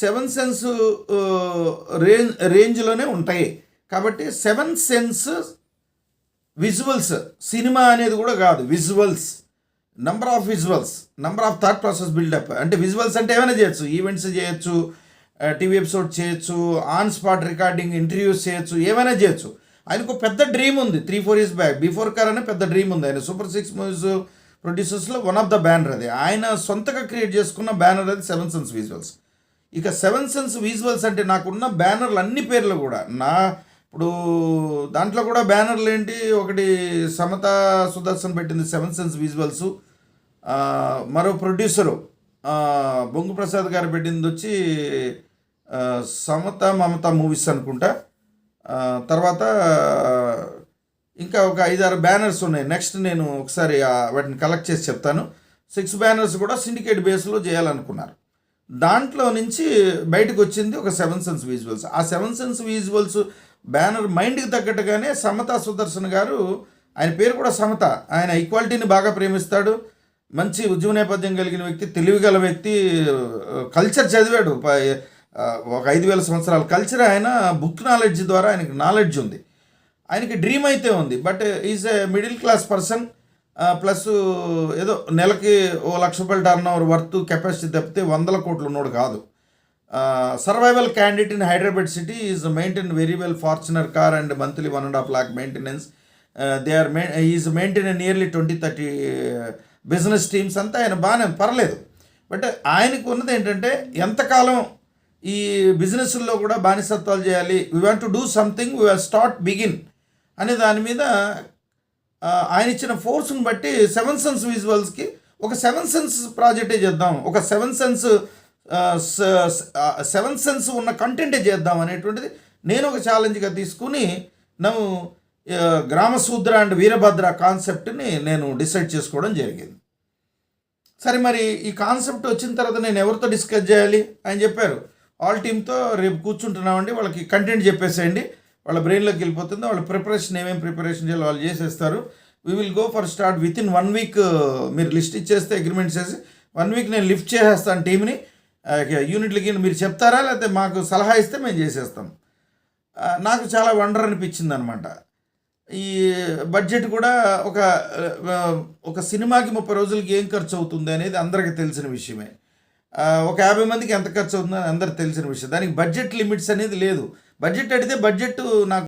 Seven sense range రేంజ్లోనే ఉంటాయి. కాబట్టి seven sense visuals cinema అనేది కూడా కాదు visuals. Number of visuals number of thought process build up అంటే విజువల్స్ అంటే ఏమైనా చేయొచ్చు ఈవెంట్స్ చేయొచ్చు టీవీ ఎపిసోడ్ చేయొచ్చు ఆన్ స్పాట్ రికార్డింగ్ ఇంటర్వ్యూస్ చేయొచ్చు ఏమైనా చేయొచ్చు. ఆయనకు పెద్ద డ్రీమ్ ఉంది three four years back before car అనే పెద్ద డ్రీమ్ ఉంది. ఆయన సూపర్ సిక్స్ మూవీస్ ప్రొడ్యూసర్స్లో వన్ ఆఫ్ ద బ్యానర్ అది. ఆయన సొంతగా క్రియేట్ చేసుకున్న బ్యానర్ అది సెవెన్ సెన్స్ విజువల్స్ ఇక సెవెన్ సెన్స్ విజువల్స్ అంటే నాకున్న బ్యానర్లు అన్ని పేర్లు కూడా. నా ఇప్పుడు దాంట్లో కూడా బ్యానర్లు ఏంటి ఒకటి సమత సుదర్శన్ పెట్టింది సెవెన్ సెన్స్ విజువల్స్. మరో ప్రొడ్యూసరు బొంగు ప్రసాద్ గారు పెట్టింది వచ్చి సమత మమత మూవీస్ అనుకుంటా. తర్వాత ఇంకా ఒక ఐదారు బ్యానర్స్ ఉన్నాయి. నెక్స్ట్ నేను ఒకసారి వాటిని కలెక్ట్ చేసి చెప్తాను. సిక్స్ బ్యానర్స్ కూడా సిండికేట్ బేస్లో చేయాలనుకున్నారు. దాంట్లో నుంచి బయటకు వచ్చింది ఒక సెవెన్ సెన్స్ విజువల్స్ ఆ సెవెన్ సెన్స్ విజువల్స్ బ్యానర్ మైండ్కి తగ్గట్టుగానే సమత సుదర్శన్ గారు ఆయన పేరు కూడా సమత ఆయన ఈక్వాలిటీని బాగా ప్రేమిస్తాడు. మంచి ఉద్యమ నేపథ్యం కలిగిన వ్యక్తి తెలివిగల వ్యక్తి కల్చర్ చదివాడు. ఒక ఐదు వేల సంవత్సరాల కల్చర్ ఆయన బుక్ నాలెడ్జ్ ద్వారా ఆయనకి నాలెడ్జ్ ఉంది. ఆయనకి డ్రీమ్ అయితే ఉంది. But is a middle class person plus ఏదో నెలకి ఓ లక్ష రూపాయల టర్న్ ఓవర్ వర్త్ కెపాసిటీ తప్పితే వందల కోట్లు ఉన్నోడు కాదు. Survival candidate in Hyderabad city is maintain very well Fortuner car and monthly one and half lakh maintenance they are main is maintain nearly twenty thirty business teams అంతా ఆయన బాగానే పర్లేదు. But ఆయనకు ఉన్నది ఏంటంటే ఎంతకాలం ఈ బిజినెస్లో కూడా బానిసత్వాలు చేయాలి. We want to do something we start begin అనే దాని మీద ఆయన ఇచ్చిన ఫోర్స్ని బట్టి సెవెన్ సెన్స్ విజువల్స్కి ఒక సెవెన్ సెన్స్ ప్రాజెక్టే చేద్దాం. ఒక సెవెన్ సెన్స్ సెవెన్ సెన్స్ ఉన్న కంటెంటే చేద్దాం అనేటువంటిది నేను ఒక ఛాలెంజ్గా తీసుకుని నన్ను గ్రామసూద్ర అండ్ వీరభద్ర కాన్సెప్ట్ని నేను డిసైడ్ చేసుకోవడం జరిగింది. సరే మరి ఈ కాన్సెప్ట్ వచ్చిన తర్వాత నేను ఎవరితో డిస్కస్ చేయాలి? ఆయన చెప్పారు ఆల్ టీమ్తో రేపు కూర్చుంటున్నామండి వాళ్ళకి కంటెంట్ చెప్పేసేయండి వాళ్ళ బ్రెయిన్లోకి వెళ్ళిపోతుంది వాళ్ళ ప్రిపరేషన్ ఏమేమి ప్రిపరేషన్ చేయాలి వాళ్ళు చేసేస్తారు. We will go for start with in one week మీరు లిస్ట్ ఇచ్చేస్తే అగ్రిమెంట్ చేసి వన్ వీక్ నేను లిఫ్ట్ చేసేస్తాను టీంని యూనిట్లకి uh, మీరు చెప్తారా? లేకపోతే మాకు సలహా ఇస్తే మేము చేసేస్తాం. Uh, నాకు చాలా వండర్ అనిపించింది అనమాట ఈ బడ్జెట్ కూడా ఒక uh, ఒక సినిమాకి ముప్పై రోజులకి ఏం ఖర్చు అవుతుంది అనేది అందరికీ తెలిసిన విషయమే. ఒక యాభై మందికి ఎంత ఖర్చు అవుతుందని అందరికి తెలిసిన విషయం. దానికి బడ్జెట్ లిమిట్స్ అనేది లేదు. బడ్జెట్ అడిగితే బడ్జెట్ నాకు